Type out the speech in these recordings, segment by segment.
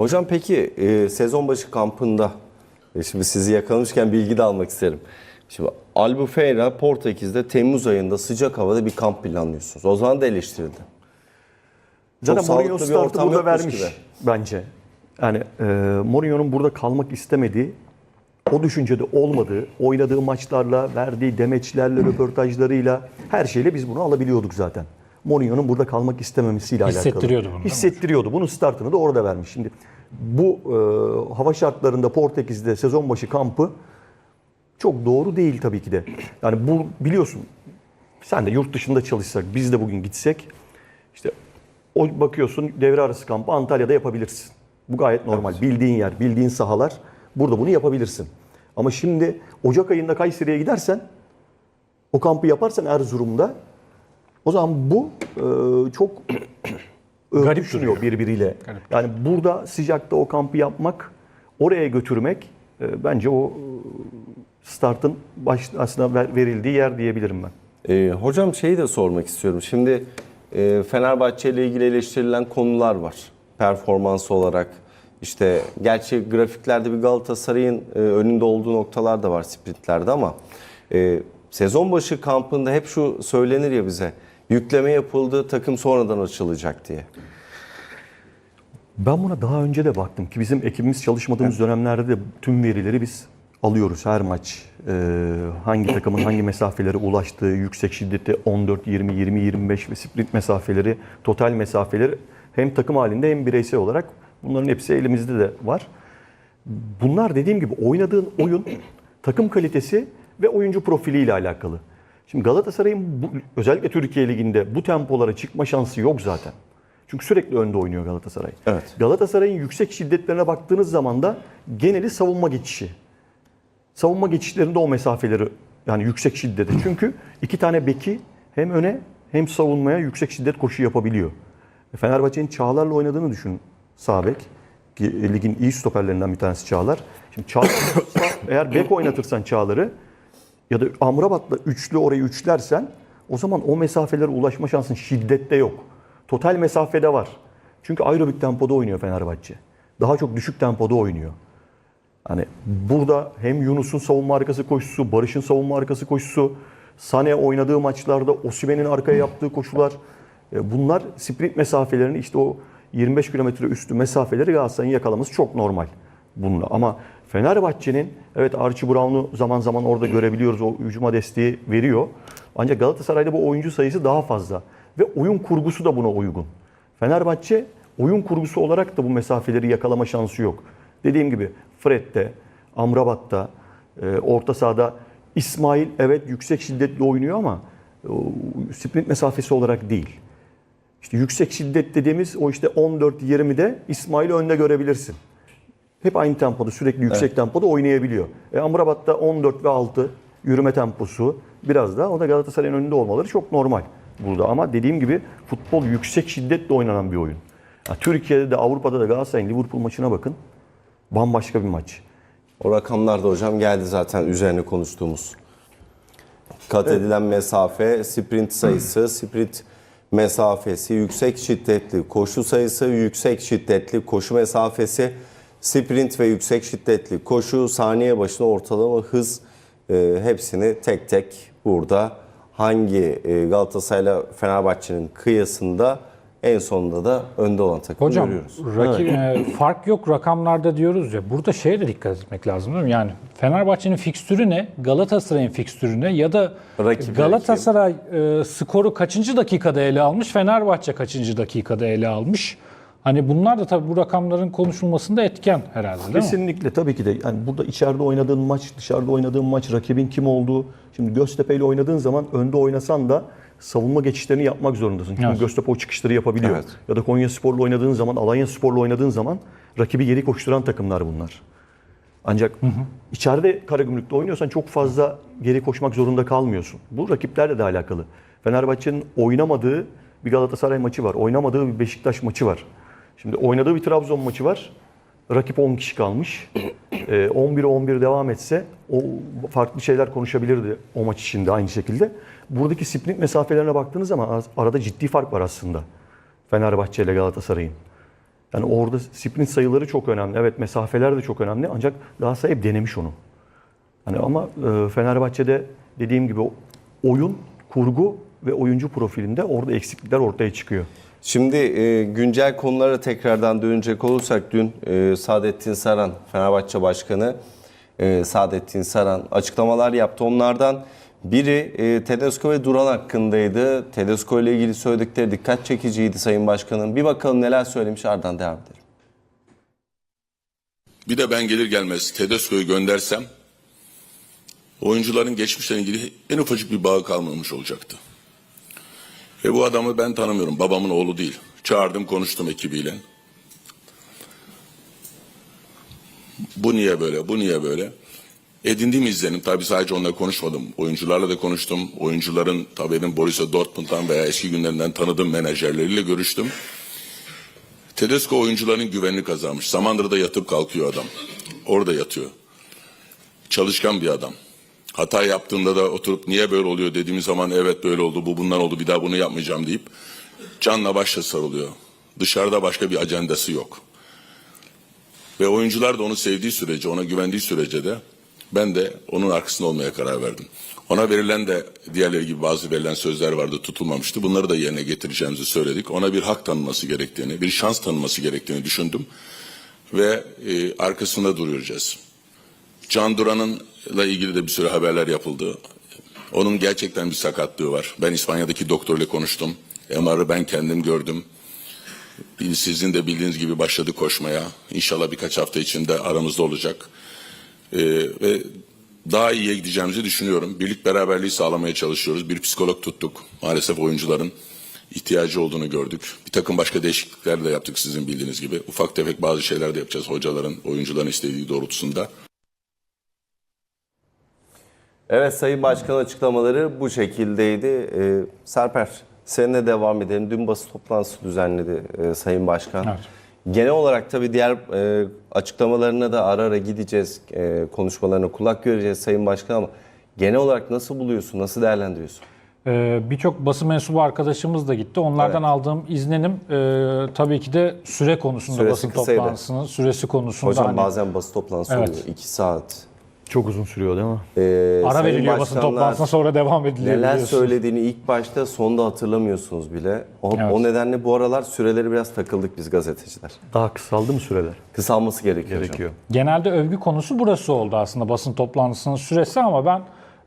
Hocam peki e, sezon başı kampında e, şimdi sizi yakalamışken bilgi de almak isterim. Şimdi Albufeira Portekiz'de Temmuz ayında sıcak havada bir kamp planlıyorsunuz. O zaman da eleştirildi. Zaten sağlıklı Mourinho startı burada vermiş gibi. bence. Yani e, Mourinho'nun burada kalmak istemediği, o düşüncede olmadığı, oynadığı maçlarla, verdiği demeçlerle, röportajlarıyla her şeyle biz bunu alabiliyorduk zaten. Mourinho'nun burada kalmak istememesiyle alakalı. Hissettiriyordu bunu? Hissettiriyordu. Bunun startını da orada vermiş. Şimdi bu e, hava şartlarında Portekiz'de sezon başı kampı çok doğru değil tabii ki de. Yani bu biliyorsun sen de yurt dışında çalışsak biz de bugün gitsek işte o bakıyorsun devre arası kampı Antalya'da yapabilirsin. Bu gayet normal. Bildiğin yer, bildiğin sahalar burada bunu yapabilirsin. Ama şimdi Ocak ayında Kayseri'ye gidersen o kampı yaparsan Erzurum'da o zaman bu e, çok Garip örtüşmüyor birbiriyle. Garip. Yani burada sıcakta o kampı yapmak, oraya götürmek e, bence o e, startın baş, aslında ver- verildiği yer diyebilirim ben. E, hocam şeyi de sormak istiyorum. Şimdi e, Fenerbahçe ile ilgili eleştirilen konular var. Performans olarak. İşte gerçi grafiklerde bir Galatasaray'ın e, önünde olduğu noktalar da var sprintlerde ama e, sezon başı kampında hep şu söylenir ya bize. Yükleme yapıldı, takım sonradan açılacak diye. Ben buna daha önce de baktım ki bizim ekibimiz çalışmadığımız dönemlerde de tüm verileri biz alıyoruz her maç. Ee, hangi takımın hangi mesafelere ulaştığı, yüksek şiddette 14, 20, 20, 25 ve sprint mesafeleri, total mesafeleri hem takım halinde hem bireysel olarak bunların hepsi elimizde de var. Bunlar dediğim gibi oynadığın oyun, takım kalitesi ve oyuncu profiliyle alakalı. Şimdi Galatasaray'ın bu, özellikle Türkiye Ligi'nde bu tempolara çıkma şansı yok zaten. Çünkü sürekli önde oynuyor Galatasaray. Evet. Galatasaray'ın yüksek şiddetlerine baktığınız zaman da geneli savunma geçişi. Savunma geçişlerinde o mesafeleri yani yüksek şiddete. Çünkü iki tane beki hem öne hem savunmaya yüksek şiddet koşu yapabiliyor. E, Fenerbahçe'nin Çağlar'la oynadığını düşün sağ bek. Ki Ligin iyi stoperlerinden bir tanesi Çağlar. Şimdi Çağlar eğer bek oynatırsan Çağlar'ı ya da Amrabat'la üçlü orayı üçlersen o zaman o mesafelere ulaşma şansın şiddette yok. Total mesafede var. Çünkü aerobik tempoda oynuyor Fenerbahçe. Daha çok düşük tempoda oynuyor. Hani burada hem Yunus'un savunma arkası koşusu, Barış'ın savunma arkası koşusu, Sane oynadığı maçlarda Osimhen'in arkaya yaptığı koşular e, bunlar sprint mesafelerini işte o 25 kilometre üstü mesafeleri Galatasaray'ın yakalaması çok normal bununla. Ama Fenerbahçe'nin evet Archie Brown'u zaman zaman orada görebiliyoruz. O hücuma desteği veriyor. Ancak Galatasaray'da bu oyuncu sayısı daha fazla. Ve oyun kurgusu da buna uygun. Fenerbahçe oyun kurgusu olarak da bu mesafeleri yakalama şansı yok. Dediğim gibi Fred'de, Amrabat'ta, e, orta sahada İsmail evet yüksek şiddetli oynuyor ama o, sprint mesafesi olarak değil. İşte yüksek şiddet dediğimiz o işte 14-20'de İsmail'i önde görebilirsin. Hep aynı tempoda sürekli yüksek tempoda oynayabiliyor. E, Amrabat'ta 14 ve 6 yürüme temposu biraz da o da Galatasaray'ın önünde olmaları çok normal burada. Ama dediğim gibi futbol yüksek şiddetle oynanan bir oyun. Ya, Türkiye'de de Avrupa'da da Galatasaray'ın Liverpool maçına bakın. Bambaşka bir maç. O rakamlar da hocam geldi zaten üzerine konuştuğumuz. Kat edilen mesafe, sprint sayısı, sprint mesafesi, yüksek şiddetli koşu sayısı, yüksek şiddetli koşu mesafesi, sprint ve yüksek şiddetli koşu, saniye başına ortalama hız e, hepsini tek tek burada hangi e, Galatasaray'la Fenerbahçe'nin kıyasında en sonunda da önde olan takımı Hocam görüyoruz. rakip, e, fark yok rakamlarda diyoruz ya. Burada şeye de dikkat etmek lazım değil mi? Yani Fenerbahçe'nin fikstürü ne? Galatasaray'ın fikstürü ne? Ya da Rakibi Galatasaray e, skoru kaçıncı dakikada ele almış? Fenerbahçe kaçıncı dakikada ele almış? Hani bunlar da tabii bu rakamların konuşulmasında etken herhalde değil mi? Kesinlikle tabii ki de. Yani burada içeride oynadığın maç, dışarıda oynadığın maç, rakibin kim olduğu. Şimdi Göztepe ile oynadığın zaman önde oynasan da savunma geçişlerini yapmak zorundasın. Çünkü Evet. Göztepe o çıkışları yapabiliyor. Evet. Ya da Konya Spor'la oynadığın zaman, Alanya Spor'la oynadığın zaman rakibi geri koşturan takımlar bunlar. Ancak içeride Karagümrük'te oynuyorsan çok fazla geri koşmak zorunda kalmıyorsun. Bu rakiplerle de alakalı. Fenerbahçe'nin oynamadığı bir Galatasaray maçı var. Oynamadığı bir Beşiktaş maçı var. Şimdi oynadığı bir Trabzon maçı var. Rakip 10 kişi kalmış. Ee, 11'e 11 devam etse o farklı şeyler konuşabilirdi o maç içinde aynı şekilde. Buradaki sprint mesafelerine baktığınız zaman arada ciddi fark var aslında. Fenerbahçe ile Galatasaray'ın. Yani orada sprint sayıları çok önemli. Evet mesafeler de çok önemli ancak Galatasaray hep denemiş onu. Hani ama e, Fenerbahçe'de dediğim gibi oyun, kurgu ve oyuncu profilinde orada eksiklikler ortaya çıkıyor. Şimdi e, güncel konulara tekrardan dönecek olursak dün e, Saadettin Saran, Fenerbahçe Başkanı e, Saadettin Saran açıklamalar yaptı. Onlardan biri e, Tedesco ve Duran hakkındaydı. Tedesco ile ilgili söyledikleri dikkat çekiciydi Sayın Başkanım. Bir bakalım neler söylemiş ardından devam edelim. Bir de ben gelir gelmez Tedesco'yu göndersem oyuncuların geçmişle ilgili en ufacık bir bağı kalmamış olacaktı. Ve bu adamı ben tanımıyorum. Babamın oğlu değil. Çağırdım konuştum ekibiyle. Bu niye böyle, bu niye böyle? Edindiğim izlenim, tabii sadece onunla konuşmadım. Oyuncularla da konuştum. Oyuncuların, tabii benim Borussia Dortmund'dan veya eski günlerinden tanıdığım menajerleriyle görüştüm. Tedesco oyuncuların güvenini kazanmış. Samandıra'da yatıp kalkıyor adam. Orada yatıyor. Çalışkan bir adam. Hata yaptığında da oturup niye böyle oluyor dediğimiz zaman evet böyle oldu, bu bundan oldu, bir daha bunu yapmayacağım deyip canla başla sarılıyor. Dışarıda başka bir ajandası yok. Ve oyuncular da onu sevdiği sürece, ona güvendiği sürece de ben de onun arkasında olmaya karar verdim. Ona verilen de diğerleri gibi bazı verilen sözler vardı tutulmamıştı. Bunları da yerine getireceğimizi söyledik. Ona bir hak tanınması gerektiğini, bir şans tanınması gerektiğini düşündüm. Ve e, arkasında duracağız. Can Duran'ınla ilgili de bir sürü haberler yapıldı. Onun gerçekten bir sakatlığı var. Ben İspanya'daki doktorla konuştum. MR'ı ben kendim gördüm. Sizin de bildiğiniz gibi başladı koşmaya. İnşallah birkaç hafta içinde aramızda olacak. Ee, ve daha iyiye gideceğimizi düşünüyorum. Birlik beraberliği sağlamaya çalışıyoruz. Bir psikolog tuttuk. Maalesef oyuncuların ihtiyacı olduğunu gördük. Bir takım başka değişiklikler de yaptık sizin bildiğiniz gibi. Ufak tefek bazı şeyler de yapacağız hocaların, oyuncuların istediği doğrultusunda. Evet Sayın Başkan açıklamaları bu şekildeydi. Ee, Serper seninle devam edelim. Dün basın toplantısı düzenledi e, Sayın Başkan. Evet. Genel olarak tabii diğer e, açıklamalarına da ara ara gideceğiz. E, konuşmalarına kulak göreceğiz Sayın Başkan ama genel olarak nasıl buluyorsun, nasıl değerlendiriyorsun? Ee, Birçok basın mensubu arkadaşımız da gitti. Onlardan Evet. aldığım izlenim e, tabii ki de süre konusunda Süresi basın kısaydı. toplantısının süresi konusunda. Hocam hani bazen basın toplantısı Evet. oluyor. 2 saat. Çok uzun sürüyor değil mi? Ee, ara Sayın veriliyor basın Başkanlar toplantısına sonra devam ediliyor. Neler biliyorsunuz. söylediğini ilk başta sonda hatırlamıyorsunuz bile. O, Evet. o nedenle bu aralar süreleri biraz takıldık biz gazeteciler. Daha kısaldı mı süreler? Kısalması gerekiyor, hocam. Gerekiyor. Genelde övgü konusu burası oldu aslında basın toplantısının süresi ama ben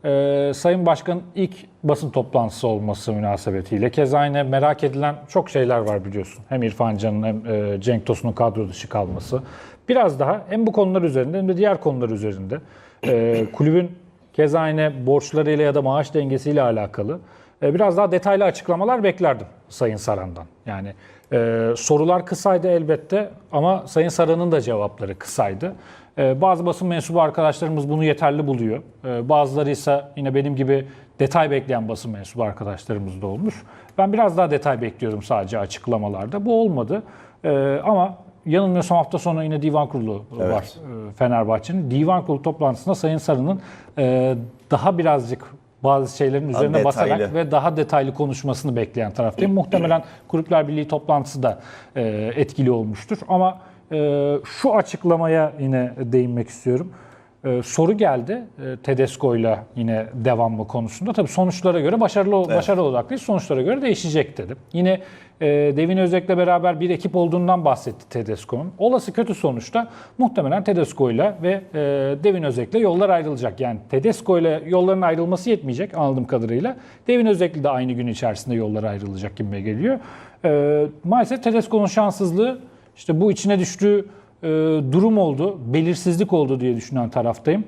e, Sayın Başkan'ın ilk basın toplantısı olması münasebetiyle keza yine merak edilen çok şeyler var biliyorsun. Hem İrfan Can'ın hem e, Cenk Tosun'un kadro dışı kalması. Biraz daha hem bu konular üzerinde hem de diğer konular üzerinde e, kulübün keza yine borçlarıyla ya da maaş dengesiyle alakalı e, biraz daha detaylı açıklamalar beklerdim Sayın Saran'dan. Yani e, sorular kısaydı elbette ama Sayın Saran'ın da cevapları kısaydı. E, bazı basın mensubu arkadaşlarımız bunu yeterli buluyor. E, bazıları ise yine benim gibi detay bekleyen basın mensubu arkadaşlarımız da olmuş. Ben biraz daha detay bekliyorum sadece açıklamalarda. Bu olmadı. E, ama yanılmıyorsam hafta sonu yine divan kurulu var e, Fenerbahçe'nin. Divan kurulu toplantısında Sayın Sarı'nın e, daha birazcık bazı şeylerin üzerine detaylı. basarak ve daha detaylı konuşmasını bekleyen taraftayım. Muhtemelen Kulüpler Birliği toplantısı da e, etkili olmuştur. Ama şu açıklamaya yine değinmek istiyorum. E, soru geldi e, Tedesco ile yine devamlı konusunda. Tabii sonuçlara göre başarılı başarılı odaklıyız. Sonuçlara göre değişecek dedim. Yine e, Devin Özek'le beraber bir ekip olduğundan bahsetti Tedesco'nun. Olası kötü sonuçta muhtemelen Tedesco ile ve e, Devin Özek'le yollar ayrılacak. Yani Tedesco ile yolların ayrılması yetmeyecek anladığım kadarıyla. Devin Özek'le de aynı gün içerisinde yollar ayrılacak gibi geliyor. E, maalesef Tedesco'nun şanssızlığı işte bu içine düştüğü e, durum oldu, belirsizlik oldu diye düşünen taraftayım.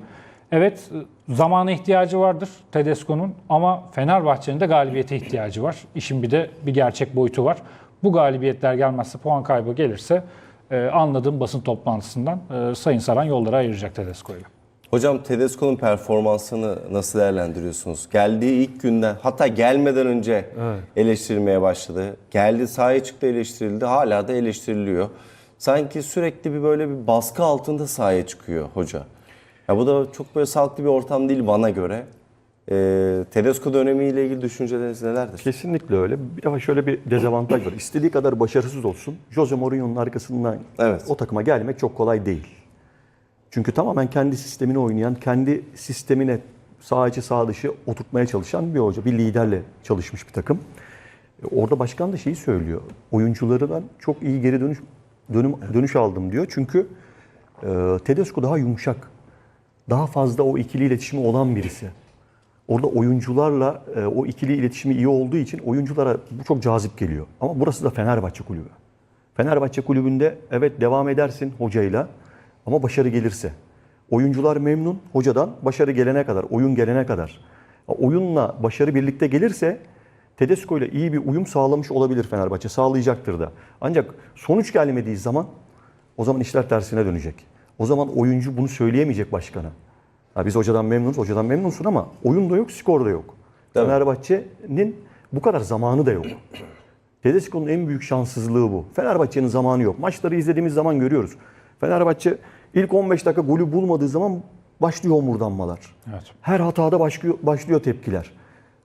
Evet zamana ihtiyacı vardır Tedesco'nun ama Fenerbahçe'nin de galibiyete ihtiyacı var. İşin bir de bir gerçek boyutu var. Bu galibiyetler gelmezse puan kaybı gelirse e, anladığım basın toplantısından e, Sayın Saran yolları ayıracak Tedesco'yla. Hocam Tedesco'nun performansını nasıl değerlendiriyorsunuz? Geldiği ilk günden hatta gelmeden önce eleştirilmeye başladı. Geldi sahaya çıktı eleştirildi. Hala da eleştiriliyor. Sanki sürekli bir böyle bir baskı altında sahaya çıkıyor hoca. Ya bu da çok böyle sağlıklı bir ortam değil bana göre. Ee, Tedesco dönemiyle ilgili düşünceleriniz nelerdir? Kesinlikle öyle. Bir defa şöyle bir dezavantaj var. İstediği kadar başarısız olsun. Jose Mourinho'nun arkasından Evet. o takıma gelmek çok kolay değil. Çünkü tamamen kendi sistemini oynayan, kendi sistemine sağ içi sağ dışı oturtmaya çalışan bir hoca, bir liderle çalışmış bir takım. E, Orada başkan da şeyi söylüyor. Oyuncularından çok iyi geri dönüş dönüm, dönüş aldım diyor. Çünkü e, Tedesco daha yumuşak. Daha fazla o ikili iletişimi olan birisi. Orada oyuncularla e, o ikili iletişimi iyi olduğu için oyunculara bu çok cazip geliyor. Ama burası da Fenerbahçe kulübü. Fenerbahçe kulübünde evet devam edersin hocayla ama başarı gelirse. Oyuncular memnun hocadan başarı gelene kadar, oyun gelene kadar. Oyunla başarı birlikte gelirse Tedesco ile iyi bir uyum sağlamış olabilir Fenerbahçe. Sağlayacaktır da. Ancak sonuç gelmediği zaman o zaman işler tersine dönecek. O zaman oyuncu bunu söyleyemeyecek başkana. Ha, biz hocadan memnunuz, hocadan memnunsun ama oyun da yok, skor da yok. Tabii. Fenerbahçe'nin bu kadar zamanı da yok. Tedesco'nun en büyük şanssızlığı bu. Fenerbahçe'nin zamanı yok. Maçları izlediğimiz zaman görüyoruz. Fenerbahçe ilk 15 dakika golü bulmadığı zaman başlıyor homurdanmalar. Evet. Her hatada başlıyor, başlıyor tepkiler.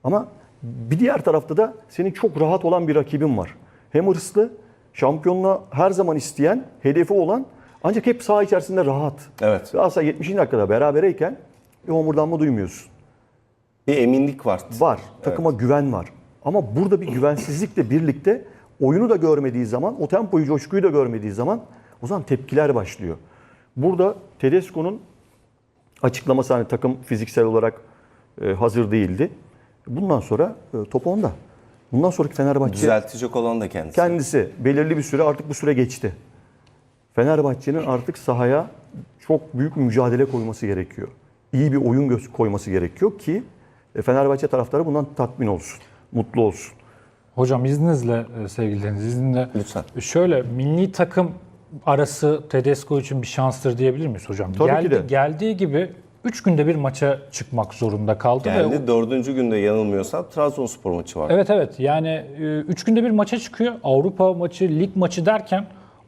Ama bir diğer tarafta da senin çok rahat olan bir rakibin var. Hem hırslı, şampiyonluğa her zaman isteyen, hedefi olan ancak hep saha içerisinde rahat. Evet. Galatasaray 70. dakikada berabereyken bir homurdanma duymuyorsun. Bir eminlik var. Var. Takıma güven var. Ama burada bir güvensizlikle birlikte oyunu da görmediği zaman, o tempoyu, coşkuyu da görmediği zaman o zaman tepkiler başlıyor. Burada Tedesco'nun açıklaması hani takım fiziksel olarak e, hazır değildi. Bundan sonra e, top onda. Bundan sonraki Fenerbahçe Düzeltecek olan da kendisi. kendisi belirli bir süre artık bu süre geçti. Fenerbahçe'nin artık sahaya çok büyük bir mücadele koyması gerekiyor. İyi bir oyun göz koyması gerekiyor ki e, Fenerbahçe taraftarı bundan tatmin olsun, mutlu olsun. Hocam izninizle e, sevgili Deniz, izninle. Lütfen. Şöyle milli takım arası Tedesco için bir şanstır diyebilir miyiz hocam? Tabii ki Geldi, de. Geldiği gibi 3 günde bir maça çıkmak zorunda kaldı. ve Geldi. Dördüncü günde yanılmıyorsam Trabzonspor maçı var. Evet evet yani 3 günde bir maça çıkıyor. Avrupa maçı, lig maçı derken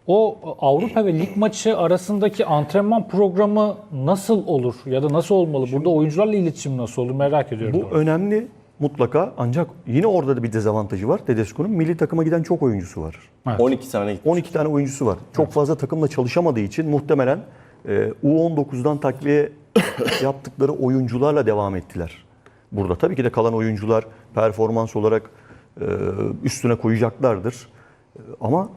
o Avrupa ve lig maçı arasındaki antrenman programı nasıl olur ya da nasıl olmalı? Burada oyuncularla iletişim nasıl olur merak ediyorum. Bu önemli mutlaka ancak yine orada da bir dezavantajı var. Tedesco'nun milli takıma giden çok oyuncusu var. 12 tane gitti. 12 tane oyuncusu var. Çok fazla takımla çalışamadığı için muhtemelen e, U19'dan takviye yaptıkları oyuncularla devam ettiler. Burada tabii ki de kalan oyuncular performans olarak e, üstüne koyacaklardır. E, Ama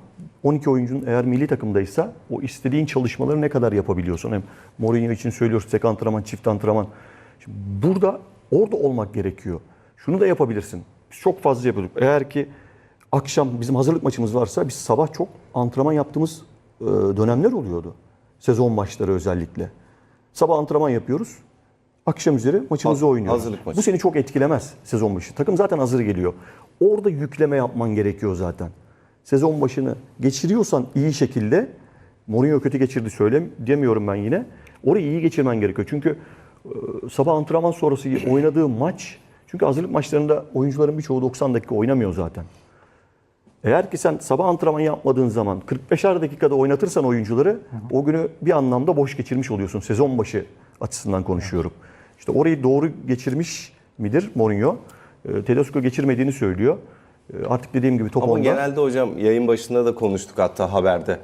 12 oyuncunun eğer milli takımdaysa o istediğin çalışmaları ne kadar yapabiliyorsun? Hem Mourinho için söylüyoruz tek antrenman, çift antrenman. Şimdi burada orada olmak gerekiyor. Şunu da yapabilirsin. Biz çok fazla yapıyorduk. Eğer ki akşam bizim hazırlık maçımız varsa biz sabah çok antrenman yaptığımız e, dönemler oluyordu. Sezon maçları özellikle. Sabah antrenman yapıyoruz. Akşam üzeri maçımızı Ha- oynuyoruz. hazırlık maçı. Bu seni çok etkilemez sezon başı. Takım zaten hazır geliyor. Orada yükleme yapman gerekiyor zaten. Sezon başını geçiriyorsan iyi şekilde Mourinho kötü geçirdi söylem demiyorum ben yine. Orayı iyi geçirmen gerekiyor. Çünkü e, sabah antrenman sonrası oynadığı maç çünkü hazırlık maçlarında oyuncuların birçoğu 90 dakika oynamıyor zaten. Eğer ki sen sabah antrenman yapmadığın zaman 45'er dakikada oynatırsan oyuncuları o günü bir anlamda boş geçirmiş oluyorsun. Sezon başı açısından konuşuyorum. İşte orayı doğru geçirmiş midir Mourinho? E, Tedesco geçirmediğini söylüyor. E, Artık dediğim gibi top Ama onda. genelde hocam yayın başında da konuştuk hatta haberde.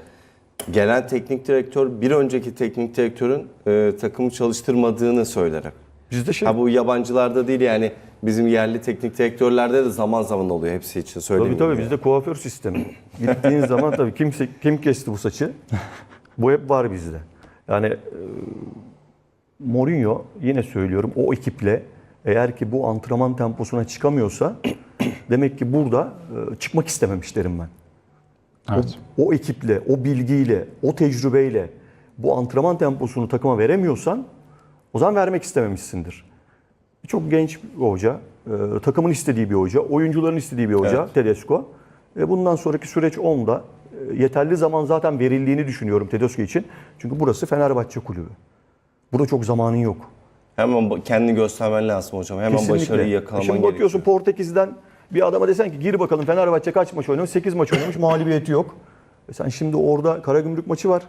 Gelen teknik direktör bir önceki teknik direktörün e, takımı çalıştırmadığını söyler. Bizde şey Ha bu yabancılarda değil yani bizim yerli teknik direktörlerde de zaman zaman oluyor hepsi için Tabii söylemiyorum. tabii yani. bizde kuaför sistemi. Gittiğin zaman tabii kim, kim kesti bu saçı? bu hep var bizde. Yani e, Mourinho yine söylüyorum o ekiple eğer ki bu antrenman temposuna çıkamıyorsa demek ki burada e, çıkmak istememiş derim ben. Evet. O, o ekiple, o bilgiyle, o tecrübeyle bu antrenman temposunu takıma veremiyorsan o zaman vermek istememişsindir. Çok genç bir hoca, e, takımın istediği bir hoca, oyuncuların istediği bir hoca Evet. Tedesco. E, bundan sonraki süreç onda. E, yeterli zaman zaten verildiğini düşünüyorum Tedesco için. Çünkü burası Fenerbahçe kulübü. Burada çok zamanın yok. Hemen kendini göstermen lazım hocam. Hemen Kesinlikle. başarıyı E yakalaman Şimdi bakıyorsun gerekiyor. Portekiz'den bir adama desen ki gir bakalım Fenerbahçe kaç maç oynamış? 8 maç oynamış, mağlubiyeti yok. E sen şimdi orada Karagümrük maçı var.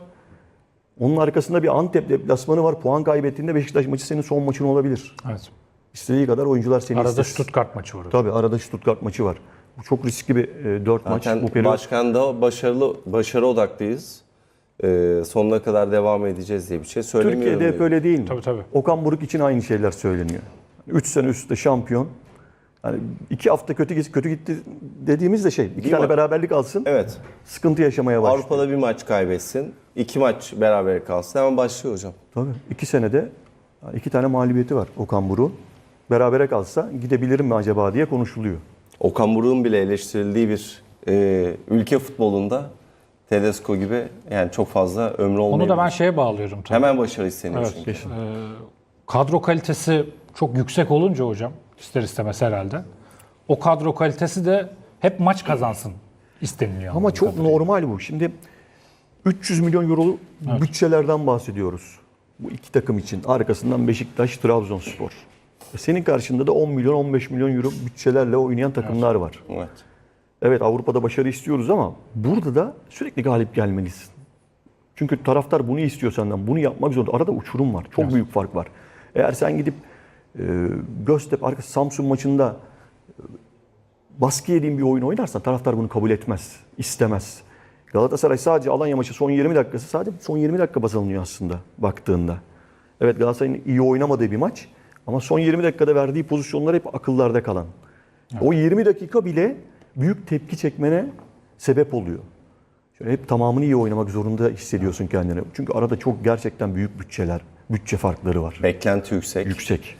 Onun arkasında bir Antep deplasmanı var. Puan kaybettiğinde Beşiktaş maçı senin son maçın olabilir. Evet. İstediği kadar oyuncular seni Arada istesin. Stuttgart maçı var. Tabii arada Stuttgart maçı var. Bu çok riskli bir 4 maç bu periyot. başkan da başarılı başarı odaklıyız. Ee, sonuna kadar devam edeceğiz diye bir şey söylemiyorum. Türkiye'de hep öyle değil mi? Tabii, tabii. Okan Buruk için aynı şeyler söyleniyor. 3 sene üstte şampiyon. Yani iki hafta kötü gitti, kötü gitti dediğimiz de şey. iki tane mi? beraberlik alsın. Evet. Sıkıntı yaşamaya başlıyor. Avrupa'da bir maç kaybetsin. iki maç beraber kalsın. Hemen başlıyor hocam. Tabii. iki senede iki tane mağlubiyeti var Okan Buruk'un. Berabere kalsa gidebilirim mi acaba diye konuşuluyor. Okan Buruk'un bile eleştirildiği bir e, ülke futbolunda Tedesco gibi yani çok fazla ömrü Onu olmayabilir. da ben şeye bağlıyorum tabii. Hemen başarı isteniyor Evet. çünkü. kadro kalitesi çok yüksek olunca hocam ister istemez herhalde. O kadro kalitesi de hep maç kazansın isteniliyor. Ama çok kadarıyla. normal bu. Şimdi 300 milyon euroluk bütçelerden bahsediyoruz. Bu iki takım için. Arkasından Beşiktaş, Trabzonspor. E Senin karşında da 10 milyon, 15 milyon euro bütçelerle oynayan takımlar var. Evet. Evet Avrupa'da başarı istiyoruz ama burada da sürekli galip gelmelisin. Çünkü taraftar bunu istiyor senden. Bunu yapmak zorunda. Arada uçurum var. Çok büyük fark var. Eğer sen gidip Göztepe arkası Samsun maçında e, baskı yediğin bir oyun oynarsan taraftar bunu kabul etmez. istemez. Galatasaray sadece Alanya maçı son 20 dakikası sadece son 20 dakika baz alınıyor aslında baktığında. Evet Galatasaray'ın iyi oynamadığı bir maç ama son 20 dakikada verdiği pozisyonlar hep akıllarda kalan. O 20 dakika bile büyük tepki çekmene sebep oluyor. Şöyle hep tamamını iyi oynamak zorunda hissediyorsun kendini. Çünkü arada çok gerçekten büyük bütçeler, bütçe farkları var. Beklenti yüksek. Yüksek.